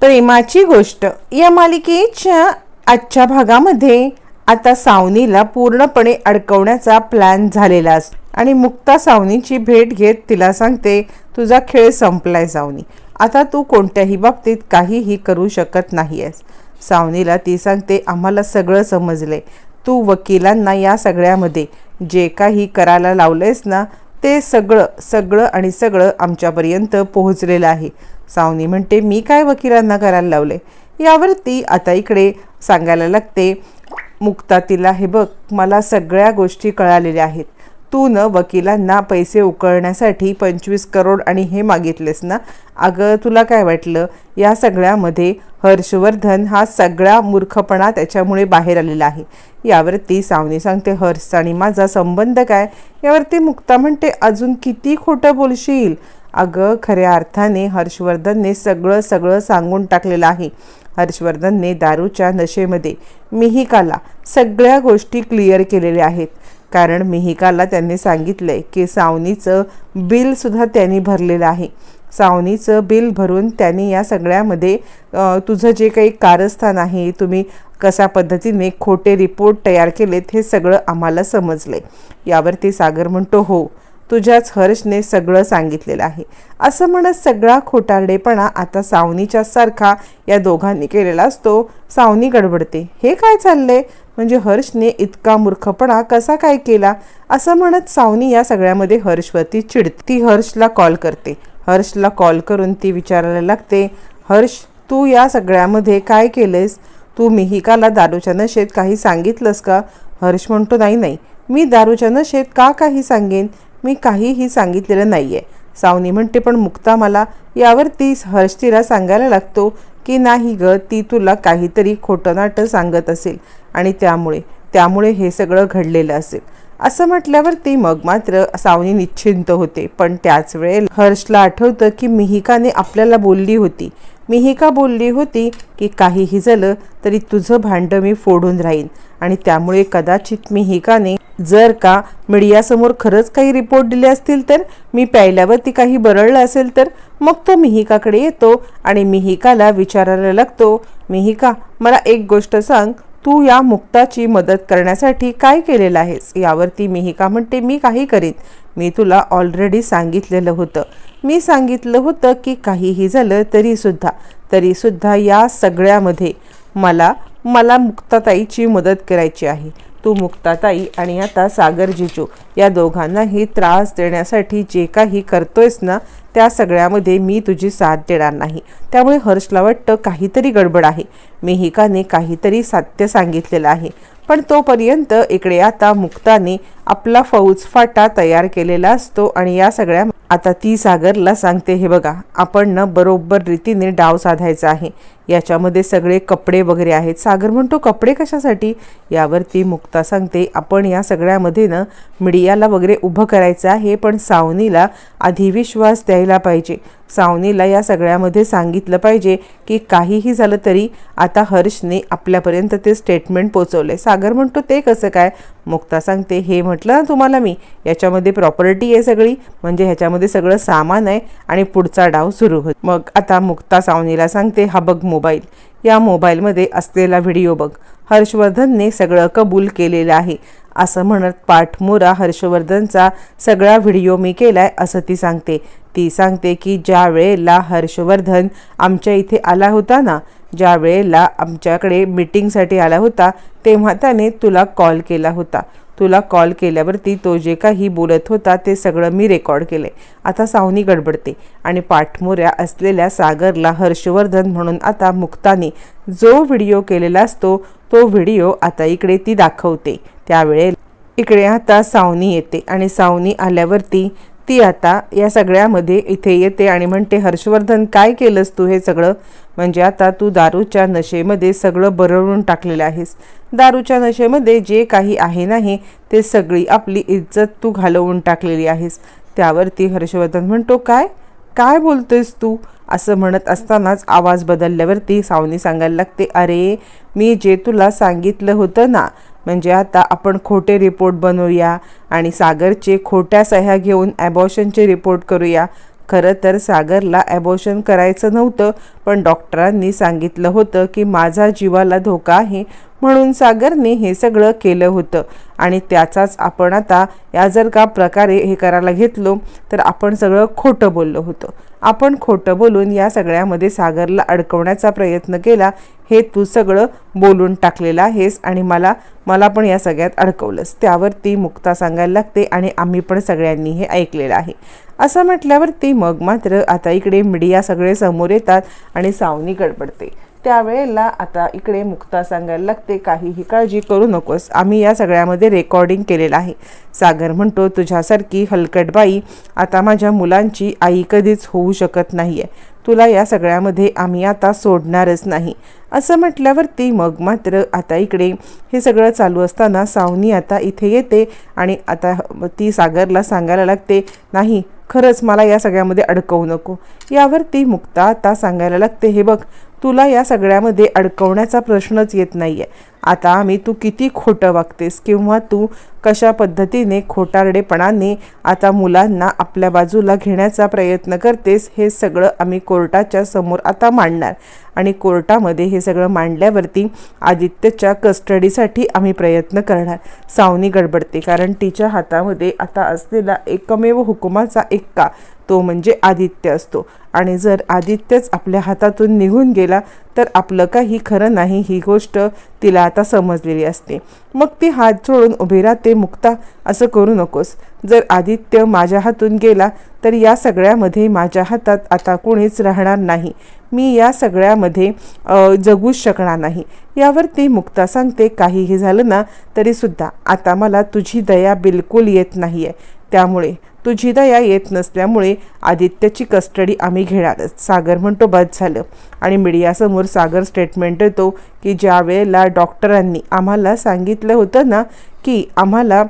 प्रेमाची गोष्ट. या मालिकेच्या आजच्या भागामध्ये आता सावनीला पूर्णपणे अडकवण्याचा प्लॅन झालेला असतो आणि मुक्ता सावनीची भेट घेत तिला सांगते तुझा खेळ संपलाय सावनी. आता तू कोणत्याही बाबतीत काहीही करू शकत नाही आहेस सावनीला ती सांगते आम्हाला सगळं समजलंय. तू वकिलांना या सगळ्यामध्ये जे काही करायला लावलंयस ना ते सगळं सगळं आणि सगळं आमच्यापर्यंत पोहोचलेलं आहे. सावनी म्हणते मी काय वकिलांना करायला लावले यावरती आता इकडे सांगायला लागते मुक्ता तिला हे बघ मला सगळ्या गोष्टी कळालेल्या आहेत. तू न वकिलांना पैसे उकळण्यासाठी पंचवीस करोड आणि हे मागितलेस ना? अगं तुला काय वाटलं? या सगळ्यामध्ये हर्षवर्धन हा सगळा मूर्खपणा त्याच्यामुळे बाहेर आलेला आहे. यावरती सावनी सांगते हर्ष आणि माझा संबंध काय यावरती मुक्ता म्हणते अजून किती खोटं बोलशील अगं खऱ्या अर्थाने हर्षवर्धनने सगळं सगळं सांगून टाकलेलं आहे. हर्षवर्धनने दारूच्या नशेमध्ये मिहिकाला सगळ्या गोष्टी क्लिअर केलेल्या आहेत. कारण मिहिकाला त्यांनी सांगितलंय की सावनीचं बिलसुद्धा त्यांनी भरलेलं आहे. सावनीचं बिल भरून त्यांनी या सगळ्यामध्ये तुझं जे काही कारस्थान आहे तुम्ही कशा पद्धतीने खोटे रिपोर्ट तयार केलेत हे सगळं आम्हाला समजले यावरती सागर म्हणतो हो तुझ्याच हर्षने सगळं सांगितलेलं आहे. असं म्हणत सगळा खोटारडेपणा आता सावनीच्या सारखा या दोघांनी केलेला असतो. सावनी गडबडते. हे काय चाललंय? म्हणजे हर्षने इतका मूर्खपणा कसा काय केला? असं म्हणत सावनी या सगळ्यामध्ये हर्षवरती चिडती. हर्षला कॉल करते. हर्षला कॉल करून ती विचारायला लागते हर्ष तू या सगळ्यामध्ये काय केलेस तू मिहिकाला दारूच्या नशेत काही सांगितलंस का? हर्ष म्हणतो नाही नाही. मी दारूच्या नशेत का काही सांगेन? मी काहीही सांगितलेलं नाही आहे सावनी म्हणते पण मुक्ता मला यावर ती हर्ष तिला सांगायला लागतो की नाही ग ती तुला काहीतरी खोटं नाटं सांगत असेल आणि त्यामुळे त्यामुळे हे सगळं घडलेलं असेल. असं म्हटल्यावरती मग मात्र सावनी निश्चिंत होते. पण त्याच वेळेला हर्षला आठवतं की मिहिकाने आपल्याला बोलली होती. मिहिका बोलली होती की काहीही झालं तरी तुझं भांडं मी फोडून राहीन. आणि त्यामुळे कदाचित मिहिकाने जर का मीडियासमोर खरंच काही रिपोर्ट दिले असतील तर मी प्यायल्यावरती काही बरळलं असेल तर मग तो मिहिकाकडे येतो आणि मिहिकाला विचारायला लागतो मिहिका मला एक गोष्ट सांग. तू या मुक्ताची मदत करण्यासाठी काय केलेलं आहेस? यावरती मिहिका म्हणते मी काही करीन मी तुला ऑलरेडी सांगितलेलं होतं. मी सांगितलं होतं की काहीही झालं तरीसुद्धा तरीसुद्धा या सगळ्यामध्ये मला मला मुक्ताताईची मदत करायची आहे. तू मुक्ताताई आणि आता सागर जिजू या दोघांनाही त्रास देण्यासाठी जे काही करतोयस ना त्या सगळ्यामध्ये मी तुझी साथ देणार नाही. त्यामुळे हर्षला वाटतं काहीतरी गडबड आहे. मेहिकाने काहीतरी सत्य सांगितलेलं आहे. पण तोपर्यंत इकडे आता मुक्ताने आपला फौज फाटा तयार केलेला असतो आणि या सगळ्या आता ती सागरला सांगते हे बघा आपण ना बरोबर रीतीने डाव साधायचा आहे. याच्यामध्ये सगळे कपडे वगैरे आहेत. सागर म्हणतो कपडे कशासाठी? यावरती मुक्ता सांगते आपण या सगळ्यामध्ये ना मीडियाला वगैरे उभं करायचं आहे पण सावनीला आधी विश्वास द्यायला पाहिजे. सावनीला या सगळ्यामध्ये सांगितलं पाहिजे की काहीही झालं तरी आता हर्षने आपल्यापर्यंत ते स्टेटमेंट पोचवले सागर म्हणतो ते कसं काय? मुक्ता सांगते हे म्हटलं ना तुम्हाला मी याच्यामध्ये प्रॉपर्टी आहे सगळी म्हणजे ह्याच्यामध्ये सगळं सामान आहे आणि पुढचा डाव सुरू होत. मग आता मुक्ता सावनीला सांगते हा बघ मोबाईल. या मोबाईलमध्ये असलेला व्हिडिओ बघ. हर्षवर्धनने सगळं कबूल केलेलं आहे. असं म्हणत पाठमोरा हर्षवर्धनचा सगळा व्हिडिओ मी केलाय असं ती सांगते. ती सांगते की ज्या वेळेला हर्षवर्धन आमच्या इथे आला होता ना ज्या वेळेला आमच्याकडे मीटिंगसाठी आला होता तेव्हा त्याने तुला कॉल केला होता. तुला कॉल केल्यावरती तो जे काही बोलत होता ते सगळं मी रेकॉर्ड केले आता सावनी गडबडते आणि पाठमोऱ्या असलेल्या सागरला हर्षवर्धन म्हणून आता मुक्ताने जो व्हिडिओ केलेला असतो तो व्हिडिओ आता इकडे ती दाखवते. त्यावेळेला इकडे आता सावनी येते आणि सावनी आल्यावरती ती आता या सगळ्यामध्ये इथे येते आणि म्हणते हर्षवर्धन काय केलंस तू हे सगळं? म्हणजे आता तू दारूच्या नशेमध्ये सगळं बरळून टाकलेलं आहेस. दारूच्या नशेमध्ये जे काही आहे नाही ते सगळी आपली इज्जत तू घालवून टाकलेली आहेस. त्यावरती हर्षवर्धन म्हणतो काय? काय बोलतोयस तू? असं म्हणत असतानाच आवाज बदलल्यावरती सावनी सांगायला लागते अरे मी जे तुला सांगितलं होतं ना म्हणजे आता आपण खोटे रिपोर्ट बनवूया आणि सागरचे खोट्या सह्या घेऊन ॲबॉशनचे रिपोर्ट करूया. खरं तर सागरला ॲबॉशन करायचं नव्हतं पण डॉक्टरांनी सांगितलं होतं की माझा जीवाला धोका आहे म्हणून सागरने हे सगळं केलं होतं. आणि त्याचाच आपण आता या जर का प्रकारे हे करायला घेतलो तर आपण सगळं खोटं बोललो होतं. आपण खोटं बोलून या सगळ्यामध्ये सागरला अडकवण्याचा प्रयत्न केला हे तू सगळं बोलून टाकलेलं आहेस आणि मला मला पण या सगळ्यात अडकवलंस. त्यावर ती मुक्ता सांगायला लागते आणि आम्ही पण सगळ्यांनी हे ऐकलेलं आहे. असं म्हटल्यावरती मग मात्र आता इकडे मीडिया सगळे समोर येतात आणि सावनी गडबडते. त्यावेळेला आता इकडे मुक्ता सांगायला लागते काहीही काळजी करू नकोस. आम्ही या सगळ्यामध्ये रेकॉर्डिंग केलेलं आहे. सागर म्हणतो तुझ्यासारखी हलकट बाई आता माझ्या मुलांची आई कधीच होऊ शकत नाही आहे तुला या सगळ्यामध्ये आम्ही आता सोडणारच नाही. असं म्हटल्यावरती मग मात्र आता इकडे हे सगळं चालू असताना सावनी आता इथे येते आणि आता ती सागरला सांगायला लागते नाही खरंच मला या सगळ्यामध्ये अडकवू नको. यावरती मुक्ता आता सांगायला लागते हे बघ तुला या सगळ्यामध्ये अडकवण्याचा प्रश्नच येत नाही आहे आता आम्ही तू किती खोटं वागतेस किंवा तू कशा पद्धतीने खोटारडेपणाने आता मुलांना आपल्या बाजूला घेण्याचा प्रयत्न करतेस हे सगळं आम्ही कोर्टाच्या समोर आता मांडणार. आणि कोर्टामध्ये हे सगळं मांडल्यावरती आदित्यच्या कस्टडीसाठी आम्ही प्रयत्न करणार. सावनी गडबडते कारण तिच्या हातामध्ये आता असलेला एकमेव हुकुमाचा एक्का तो म्हणजे आदित्य असतो. आणि जर आदित्यच आपल्या हातातून निघून गेला तर आपलं काही खरं नाही ही गोष्ट तिला आता समजलेली असते. मग ती हात जोडून उभी राहते मुक्ता असं करू नकोस. जर आदित्य माझ्या हातून गेला तर या सगळ्यामध्ये माझ्या हातात आता कोणीच राहणार नाही. मी या सगळ्यामध्ये जगूच शकणार नाही. यावर ती मुक्ता सांगते काहीही झालं ना तरीसुद्धा आता मला तुझी दया बिलकुल येत नाही आहे त्यामुळे तुझी दया येत नसल्यामुळे आदित्यची कस्टडी आम्ही घेणारच. सागर म्हणतो बद झालं. आणि मीडियासमोर सागर स्टेटमेंट देतो की ज्या वेळेला डॉक्टरांनी आम्हाला सांगितलं होतं ना की आम्हाला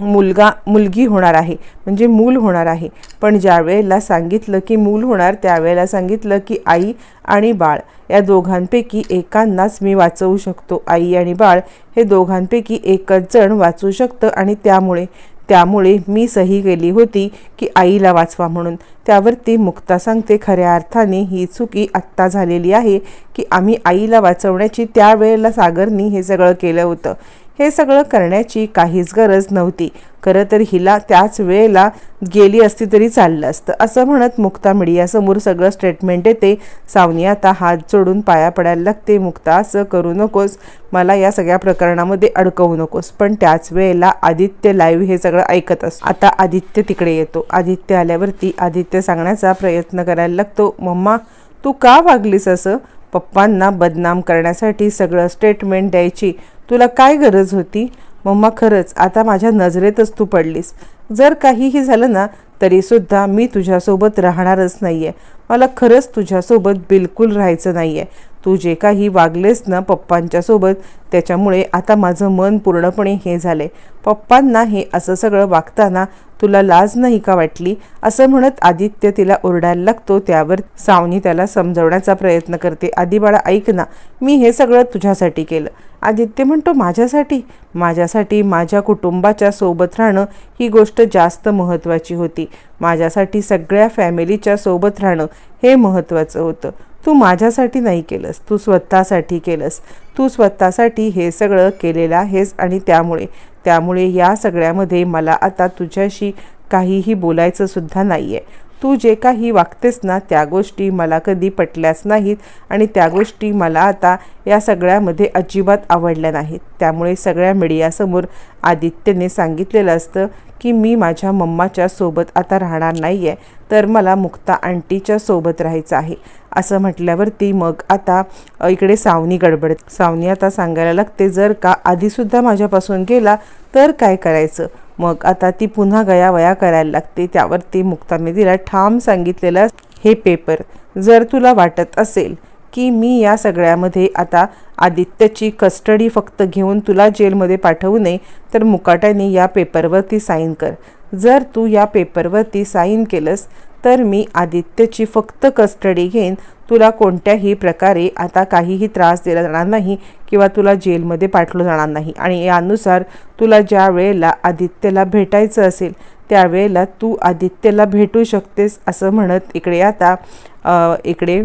मुलगा मुलगी होणार आहे म्हणजे मूल होणार आहे. पण ज्या वेळेला सांगितलं की मूल होणार त्यावेळेला सांगितलं की आई आणि बाळ. या दोघांपैकी एकांनाच मी वाचवू शकतो. आई आणि बाळ हे दोघांपैकी एकच जण वाचू शकतं आणि त्यामुळे त्यामुळे मी सही केली होती की आईला वाचवा म्हणून. त्यावरती मुक्ता सांगते खऱ्या अर्थाने ही चुकी आत्ता झालेली आहे की आम्ही आईला वाचवण्याची त्यावेळेला सागरनी हे सगळं केलं होतं. हे सगळं करण्याची काहीच गरज नव्हती. खरं तर हिला त्याच वेळेला गेली असती तरी चाललं असतं. असं म्हणत मुक्ता मीडियासमोर सगळं स्टेटमेंट येते. सावनी आता हात जोडून पाया पडायला लागते. मुक्ता असं करू नकोस. मला या सगळ्या प्रकरणामध्ये अडकवू नकोस. पण त्याच वेळेला आदित्य लाईव्ह हे सगळं ऐकत असतो. आता आदित्य तिकडे येतो. आदित्य आल्यावरती आदित्य सांगण्याचा प्रयत्न करायला लागतो. मम्मा तू का वागलीस असं? पप्पांना बदनाम करण्यासाठी सगळं स्टेटमेंट द्यायची. तुला काय गरज होती? मम्मा खरंच आता माझ्या नजरेतच तू पडलीस. जर काहीही झालं ना तरीसुद्धा मी तुझ्यासोबत राहणारच नाही आहे मला खरंच तुझ्यासोबत बिलकुल राहायचं नाही आहे तू जे काही वागलेस ना पप्पांच्यासोबत त्याच्यामुळे आता माझं मन पूर्णपणे हे झाले पप्पांना हे असं सगळं वागताना तुला लाज नाही का वाटली? असं म्हणत आदित्य तिला ओरडायला लागतो. त्यावर सावनी त्याला समजवण्याचा प्रयत्न करते. आदिबाळा ऐक ना. मी हे सगळं तुझ्यासाठी केलं. आदित्य म्हणतो माझ्यासाठी माझ्यासाठी माझ्या कुटुंबाच्या सोबत राहणं ही गोष्ट जास्त महत्त्वाची होती. माझ्यासाठी सगळ्या फॅमिलीच्या सोबत राहणं हे महत्त्वाचं होतं. तू माझ्यासाठी नाही केलंस तू स्वतःसाठी केलंस. तू स्वतःसाठी हे सगळं केलेलं आहेस आणि त्यामुळे त्यामुळे या सगळ्यामध्ये मला आता तुझ्याशी काहीही बोलायचं सुद्धा नाही आहे तू जे काही वागतेस ना त्या गोष्टी मला कधी पटल्याच नाहीत आणि त्या गोष्टी मला आता या सगळ्यामध्ये अजिबात आवडल्या नाहीत. त्यामुळे सगळ्या मीडियासमोर आदित्यने सांगितलेलं असतं की मी माझ्या मम्माच्या सोबत आता राहणार नाही आहे तर मला मुक्ता आंटीच्या सोबत राहायचं आहे. असं म्हटल्यावरती मग आता इकडे सावनी गडबड सावनी आता सांगायला लागते जर का आधीसुद्धा माझ्यापासून गेला तर काय करायचं? मग आता ती पुन्हा गयावया करायला लागते. त्यावरती मुक्ताने तिला ठाम सांगितलेलं हे पेपर जर तुला वाटत असेल की मी या सगळ्यामध्ये आता आदित्यची कस्टडी फक्त घेऊन तुला जेलमध्ये पाठवू नये तर मुकाट्याने या पेपरवरती साईन कर. जर तू या पेपरवरती साईन केलंस तर मी आदित्यची फक्त कस्टडी घेईन. तुला कोणत्याही प्रकारे आता काहीही त्रास दिला जाणार नाही किंवा तुला जेलमध्ये पाठवलं जाणार नाही. आणि यानुसार तुला ज्या वेळेला आदित्यला भेटायचं असेल त्यावेळेला तू आदित्यला भेटू शकतेस असं म्हणत इकडे आता इकडे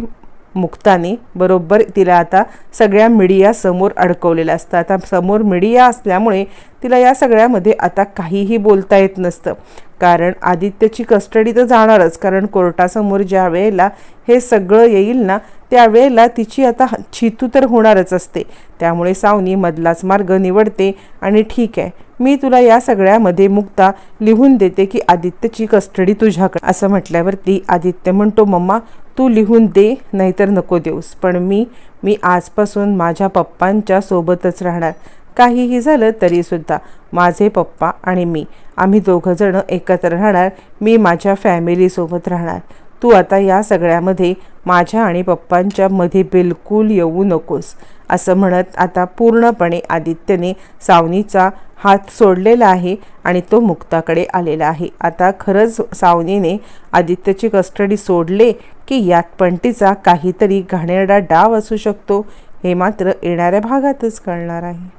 मुक्ताने बरोबर तिला आता सगळ्या मीडिया समोर अडकवलेलं असतं आता समोर मीडिया असल्यामुळे तिला या सगळ्यामध्ये आता काहीही बोलता येत नसतं. कारण आदित्यची कस्टडी तर जाणारच. कारण कोर्टासमोर ज्या वेळेला हे सगळं येईल ना त्यावेळेला तिची आता छितू तर होणारच असते. त्यामुळे सावनी मधलाच मार्ग निवडते आणि ठीक आहे मी तुला या सगळ्यामध्ये मुक्ता लिहून देते की आदित्यची कस्टडी तुझ्याकडे. असं म्हटल्यावरती आदित्य म्हणतो मम्मा तू लिहून दे नाहीतर नको देऊस. पण मी मी आजपासून माझ्या पप्पांच्या सोबतच राहणार. काहीही झालं तरीसुद्धा माझे पप्पा आणि मी आम्ही दोघंजणं एकत्र राहणार मी माझ्या फॅमिलीसोबत राहणार. तू आता या सगळ्यामध्ये माझ्या आणि पप्पांच्या मध्ये बिलकुल येऊ नकोस असं म्हणत आता पूर्णपणे आदित्यने सावनीचा हात सोडलेला आहे आणि तो मुक्ताकडे आलेला आहे. आता खरंच सावनीने आदित्यची कस्टडी सोडले की यात पंटीचा काहीतरी घाणेरडा डाव असू शकतो हे मात्र येणाऱ्या भागातच कळणार आहे.